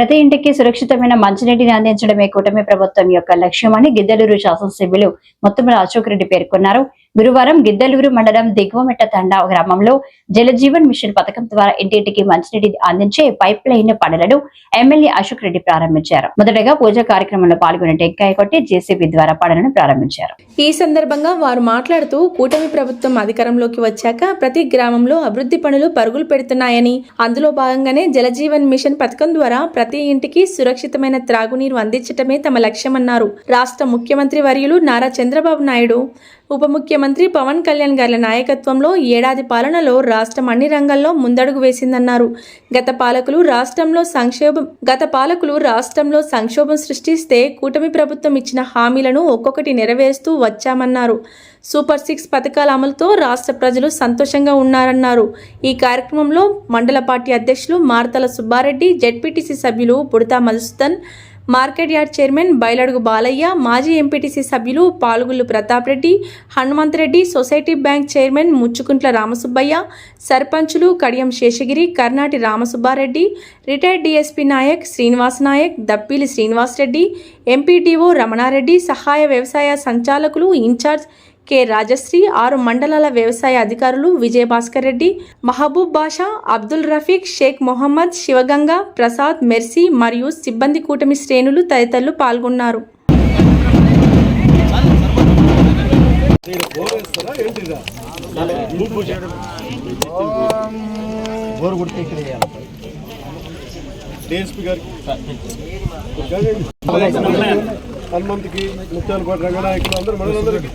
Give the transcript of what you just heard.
ప్రతి ఇంటికి సురక్షితమైన మంచినీటిని అందించడమే కూటమి ప్రభుత్వం యొక్క లక్ష్యమని గిద్దలూరు శాసనసభ్యులు మొత్తం అశోక్ రెడ్డి పేర్కొన్నారు. గురువారం గిద్దలూరు మండలం దిగువమెట్ట తండా గ్రామంలో జలజీవన్ మిషన్ పథకం ద్వారా ఇంటింటికి మంచినీటి అందించే పైప్ లైన్ పనులను ఎమ్మెల్యే అశోక్ రెడ్డి ప్రారంభించారు. మొదటగా పూజా కార్యక్రమంలో పాల్గొని టెంకాయ కొట్టి జేసీబీ ద్వారా పనులను ప్రారంభించారు. ఈ సందర్భంగా వారు మాట్లాడుతూ కూటమి ప్రభుత్వం అధికారంలోకి వచ్చాక ప్రతి గ్రామంలో అభివృద్ధి పనులు పరుగులు పెడుతున్నాయని అందులో భాగంగానే జలజీవన్ మిషన్ పథకం ద్వారా ప్రతి ఇంటికి సురక్షితమైన త్రాగునీరు అందించటమే తమ లక్ష్యమన్నారు. రాష్ట్ర ముఖ్యమంత్రి వర్యులు నారా చంద్రబాబు నాయుడు ఉప ముఖ్యమంత్రి పవన్ కళ్యాణ్ గారి నాయకత్వంలో ఏడాది పాలనలో రాష్ట్రం అన్ని రంగాల్లో ముందడుగు వేసిందన్నారు. గత పాలకులు రాష్ట్రంలో సంక్షోభం గత పాలకులు రాష్ట్రంలో సంక్షోభం సృష్టిస్తే కూటమి ప్రభుత్వం ఇచ్చిన హామీలను ఒక్కొక్కటి నెరవేరుస్తూ వచ్చామన్నారు. సూపర్ సిక్స్ పథకాల అమలుతో రాష్ట్ర ప్రజలు సంతోషంగా ఉన్నారన్నారు. ఈ కార్యక్రమంలో మండల పార్టీ అధ్యక్షులు మార్తల సుబ్బారెడ్డి జెడ్పీటీసీ సభ్యులు Budatha Madhusudan market yard chairman Bayaladugu Balayya మాజీ ఎంపీటీసీ సభ్యులు Palugullu Pratap Reddy Hanumanth Reddy society bank chairman Muchukuntla Ramasubbaiah సర్పంచులు Kadiyam Seshagiri Karnati Ramasubbareddy retired DSP Nayak Srinivas Nayak Dappili Srinivas Reddy MPDO Ramanareddy సహాయ వ్యవసాయ సంచాలకులు incharge K Rajshri ఆరు మండలాల వ్యవసాయ అధికారులు విజయభాస్కర్ రెడ్డి మహబూబ్ బాషా అబ్దుల్ రఫీక్ షేక్ మొహమ్మద్ శివగంగా ప్రసాద్ మెర్సీ మరియు సిబ్బంది కూటమి శ్రేణులు తదితరులు పాల్గొన్నారు. హనుమంత్కి ముత్యాలపాటి రంగనాయకులు అందరూ మనందరికీ